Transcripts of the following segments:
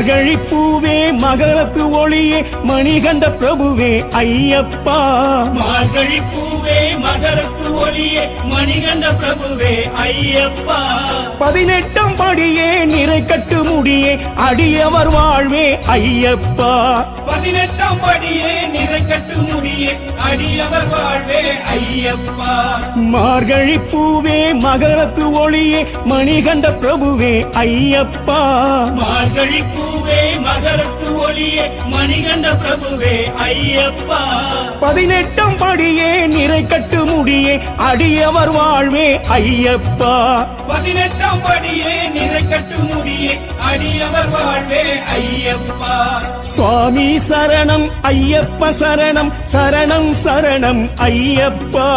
மார்கழி பூவே மகரத்து ஒளியே மணிகண்ட பிரபுவே ஐயப்பா. மார்கழி பூவே மகரத்து ஒளியே மணிகண்ட பிரபுவே ஐயப்பா. பதினெட்டாம் படியே நிறை கட்டு முடியே அடியவர் வாழ்வே ஐயப்பா. பதினெட்டாம் படியே நிறை கட்டு முடியே அடியவர் வாழ்வே ஐயப்பா. மார்கழி பூவே மகரத்து ஒளியே மணிகண்ட பிரபுவே ஐயப்பா. மார்கழி பூவே மகரத்து ஒளியே மணிகண்ட பிரபுவே ஐயப்பா. பதினெட்டாம் படியே நிறை கட்டு முடியே அடியவர் வாழ்வே ஐயப்பா. பதினெட்டாம் படியே நிறை கட்டு முடியே அடியவர் வாழ்வே ஐயப்பா. சுவாமி சரணம் ஐயப்ப சரணம் சரணம் சரணம் ஐயப்பா.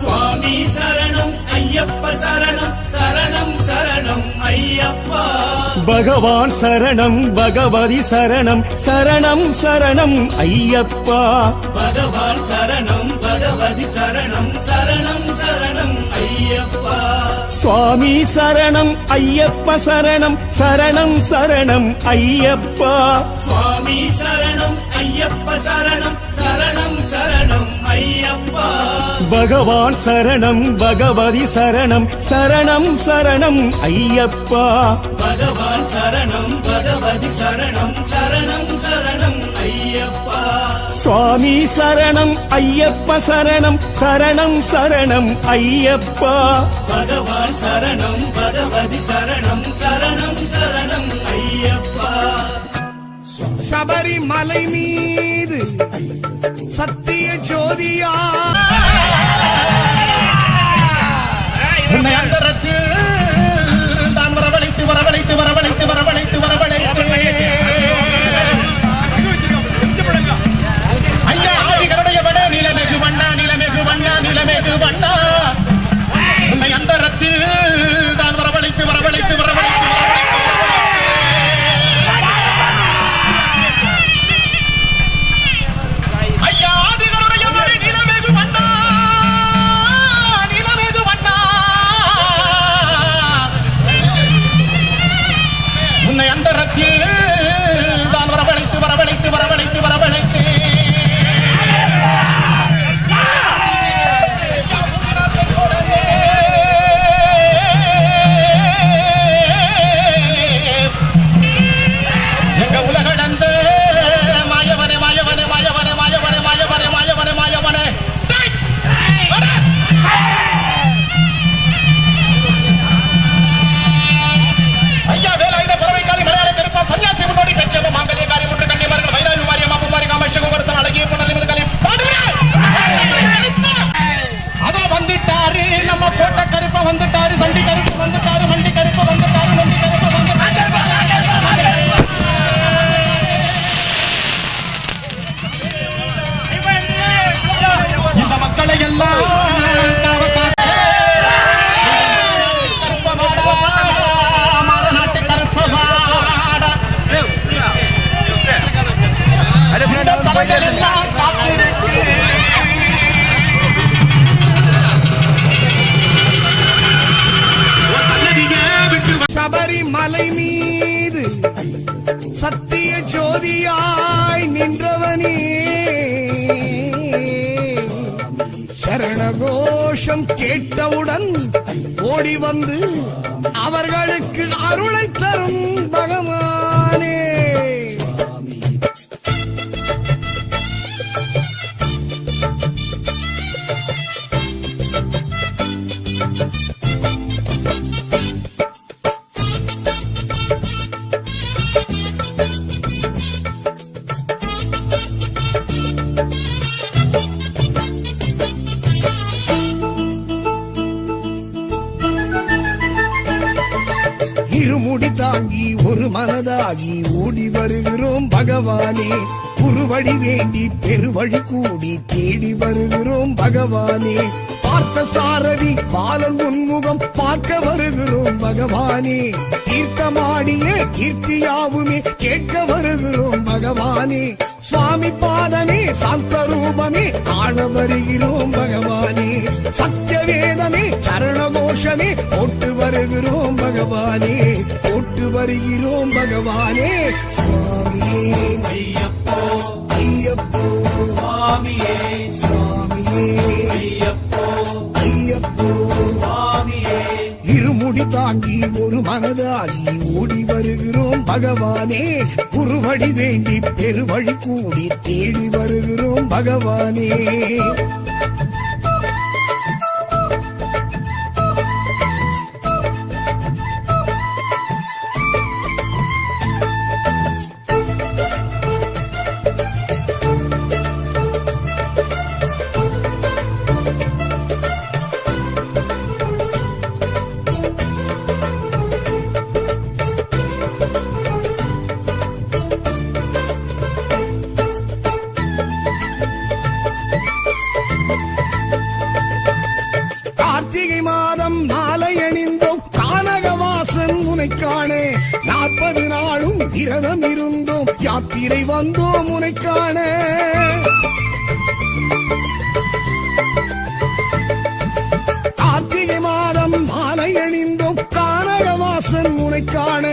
சுவாமி சரணம் ஐயப்ப சரணம் சரணம் பகவான் சரணம் பகவதி சரணம் சரணம் சரணம் ஐயப்பா. பகவான் சரணம் பகவதி சரணம் சரணம் சரணம் ஐயப்பா. சுவாமி சரணம் ஐயப்ப சரணம் சரணம் சரணம் ஐயப்பா. சுவாமி சரணம் ஐயப்ப சரணம் சரணம் பகவான் சரணம் பகவதி சரணம் சரணம் சரணம் ஐயப்பா. பகவான் சரணம் பகவதி சரணம் சரணம் சரணம் ஐயப்பா. சுவாமி சரணம் ஐயப்ப சரணம் சரணம் சரணம் ஐயப்பா. பகவான் சரணம் பகவதி சரணம் சரணம் சரணம் ஐயப்பா. சபரிமலை மீது சத்திய ஜோதியா உன்னை அந்த சரணகோஷம் கேட்டவுடன் ஓடி வந்து அவர்களுக்கு அருளை தரும் பகவன். மனதாகி ஓடி வருகிறோம் பகவானே. குருவழி வேண்டி பெருவழி கூடி தேடி வருகிறோம் பகவானே. பார்த்த சாரதி பாலன் உன்முகம் பார்க்க வருகிறோம் பகவானே. தீர்த்தமாடிய கீர்த்தியாவுமே கேட்க வருகிறோம் பகவானே. சுவாமி பாதமே சாந்த ரூபமே காண வருகிறோம் பகவானே. சத்திய வேதமே சரண கோஷமே போட்டு வருகிறோம் பகவானே. போட்டு வருகிறோம் பகவானே. சுவாமியே. ஐயப்போ ஐயப்போ. சுவாமியே. சுவாமியே. ஐயப்போ. தாங்கி ஒரு மனதாகி ஓடி வருகிறோம். பகவானே குருவடி வேண்டி பெருவழி கூடி தேடி வருகிறோம். பகவானே. காணே நாற்பது நாளும் விரதம் இருந்தோம். யாத்திரை வந்தோம் உனை காண கார்த்திகை மாதம் மாலை அணிந்தோம். கானகவாசன் உனை காண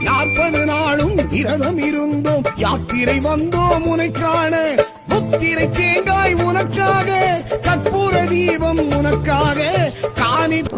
நாற்பது நாளும் விரதம் இருந்தோம். யாத்திரை வந்தோம் உனை காண முத்திரை தேங்காய் உனக்காக. கற்பூர தீபம் உனக்காக.